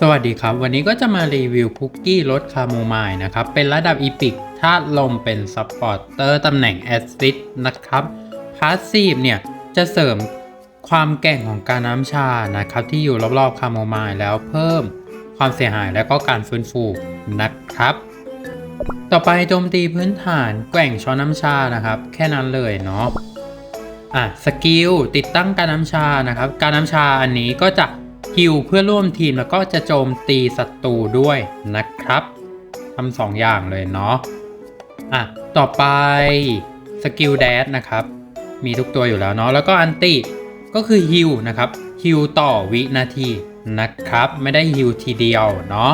สวัสดีครับ วันนี้ก็จะมารีวิวคุกกี้รสคาโมไมล์นะครับ เป็นระดับอีพิกธาตุลมเป็นซัพพอร์เตอร์ตำแหน่งแอซิดนะครับพาสซีฟเนี่ย จะเสริมความแก่งของการน้ำชานะครับ ที่อยู่รอบๆคาโมไมล์แล้วเพิ่มความเสียหายและก็การฟื้นฟูนะครับ ต่อไปโจมตีพื้นฐานแกว่งช้อนน้ำชานะครับ แค่นั้นเลยเนาะอะสกิลติดตั้งการน้ำชานะครับ การน้ำชาอันนี้ก็จะ ฮิลเพื่อร่วมทีมแล้วก็จะโจมตีศัตรูด้วยนะครับทำสองอย่างเลยเนาะอะต่อไปสกิลแดดนะครับ มีทุกตัวอยู่แล้วเนาะแล้วก็อันติก็คือฮิลนะครับฮิลต่อวินาทีนะครับ ไม่ได้ฮิลทีเดียวเนาะ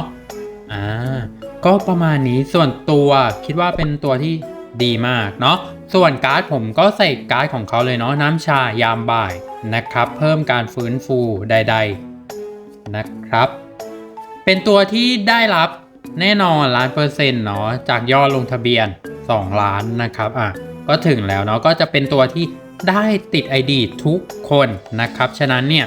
อ่าก็ประมาณนี้ส่วนตัวคิดว่าเป็นตัวที่ดีมากเนาะส่วนการ์ดผมก็ใส่การ์ดของเขาเลยเนาะน้ำชายามบ่ายนะครับ เพิ่มการฟื้นฟูใด ๆ นะครับ เป็นตัวที่ได้รับแน่นอนล้านเปอร์เซ็นต์เนาะจากยอดลงทะเบียน 2 ล้านนะครับอะก็ถึงแล้วเนาะก็จะเป็นตัวที่ได้ติด ID ทุกคนนะครับ ฉะนั้นเนี่ย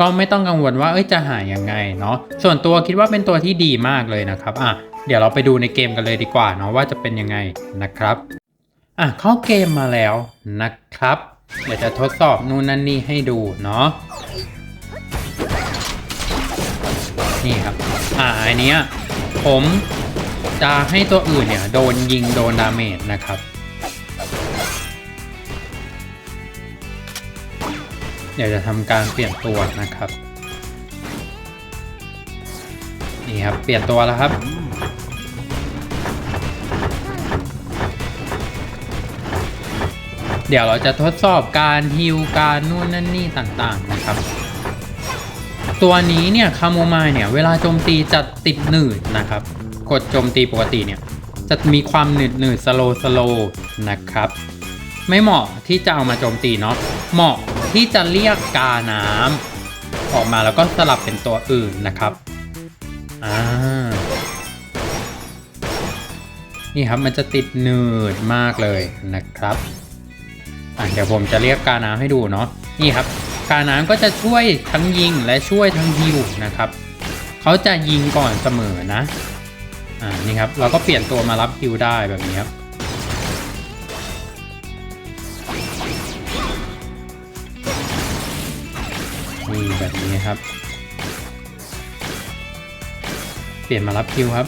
ก็ไม่ต้องกังวลว่าเอ้ยจะหายยังไงเนาะส่วนตัวคิดว่าเป็นตัวที่ดีมากเลยนะครับอะเดี๋ยวเราไปดูในเกมกันเลยดีกว่าเนาะว่าจะเป็นยังไงนะครับอะเข้าเกมมาแล้วนะครับ เดี๋ยวจะทดสอบนู่นนั่นนี่ให้ดูเนาะ นี่ครับ อ่าอันนี้ผมจะให้ตัวอื่นเนี่ยโดนยิงโดนดาเมจนะครับ เดี๋ยวจะทำการเปลี่ยนตัวนะครับ นี่ครับ เปลี่ยนตัวแล้วครับเดี๋ยวเราจะทดสอบการฮิวการนู่นนั่นนี่ต่างๆนะครับ ตัวนี้เนี่ยคาโมไมล์เนี่ยเวลาโจมตีจะติดหนืดนะครับ กดโจมตีปกติเนี่ยจะมีความหนืดหนืดสโลสโลนะครับ ไม่เหมาะที่จะเอามาโจมตีเนาะเหมาะที่จะเรียกกาน้ำออกมาแล้วก็สลับเป็นตัวอื่นนะครับอ่านี่ครับมันจะติดหนืดมากเลยนะครับอะเดี๋ยวผมจะเรียกกาน้ำให้ดูเนาะนี่ครับ กาน้ำก็จะช่วยทั้งยิงและช่วยทั้งฮิวนะครับเขาจะยิงก่อนเสมอนะอ่านี่ครับเราก็เปลี่ยนตัวมารับฮิวได้แบบนี้ครับนี่แบบนี้ครับ เปลี่ยนมารับคิวครับ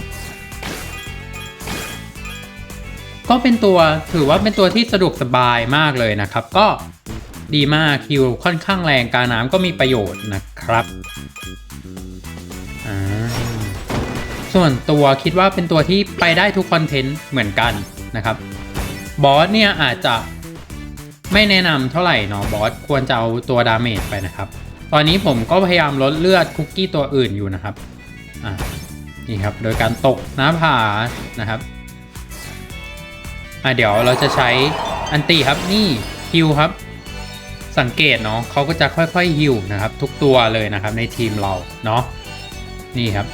ก็เป็นตัวถือว่าเป็นตัวที่สะดวกสบายมากเลยนะครับ ก็ ดีมากคิวค่อนข้างแรงการน้ำก็มีประโยชน์นะครับ ส่วนตัวคิดว่าเป็นตัวที่ไปได้ทุกคอนเทนต์เหมือนกันนะครับ บอสเนี่ยอาจจะไม่แนะนำเท่าไหร่เนาะบอสควรจะเอาตัวดาเมจไปนะครับ ตอนนี้ผมก็พยายามลดเลือดคุกกี้ตัวอื่นอยู่นะครับนี่ครับ โดยการตกน้าผานะครับอ่าเดี๋ยวเราจะใช้อันตีครับนี่ฮิวครับ สังเกตเนาะเขาก็จะค่อยๆฮิวนะครับ ทุกตัวเลยนะครับในทีมเราเนาะนี่ครับ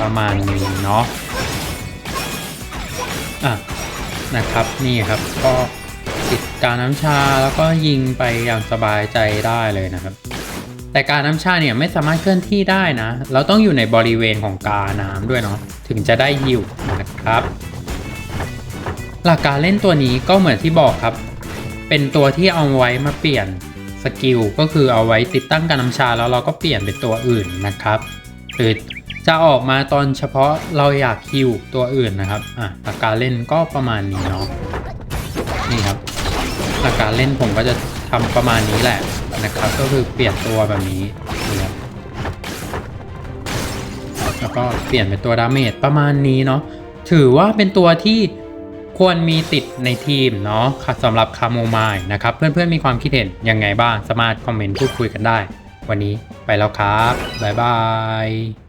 ประมาณนี้เนาะอะนะครับนี่ครับก็ติดการน้ำชาแล้วก็ยิงไปอย่างสบายใจได้เลยนะครับ แต่การน้ำชาเนี่ยไม่สามารถเคลื่อนที่ได้นะ เราต้องอยู่ในบริเวณของกาน้ำด้วยเนาะถึงจะได้ฮิวนะครับ หลักการเล่นตัวนี้ก็เหมือนที่บอกครับ เป็นตัวที่เอาไว้มาเปลี่ยนสกิลก็คือเอาไว้ติดตั้งการน้ำชาแล้วเราก็เปลี่ยนเป็นตัวอื่นนะครับหรือจะออกมาตอนเฉพาะเราอยากฮิวตัวอื่นนะครับอะหลักการเล่นก็ประมาณนี้เนาะนี่ครับ หลักการเล่นผมก็จะทำประมาณนี้แหละนะครับ ก็คือเปลี่ยนตัวแบบนี้นะครับแล้วก็เปลี่ยนเป็นตัวดาเมจประมาณนี้เนาะถือว่าเป็นตัวที่ ควรมีติดในทีมเนาะค่ะสำหรับคาโมไมล์นะครับ เพื่อนๆมีความคิดเห็นยังไงบ้าง สามารถคอมเมนต์พูดคุยกันได้ วันนี้ไปแล้วครับ บ๊ายบาย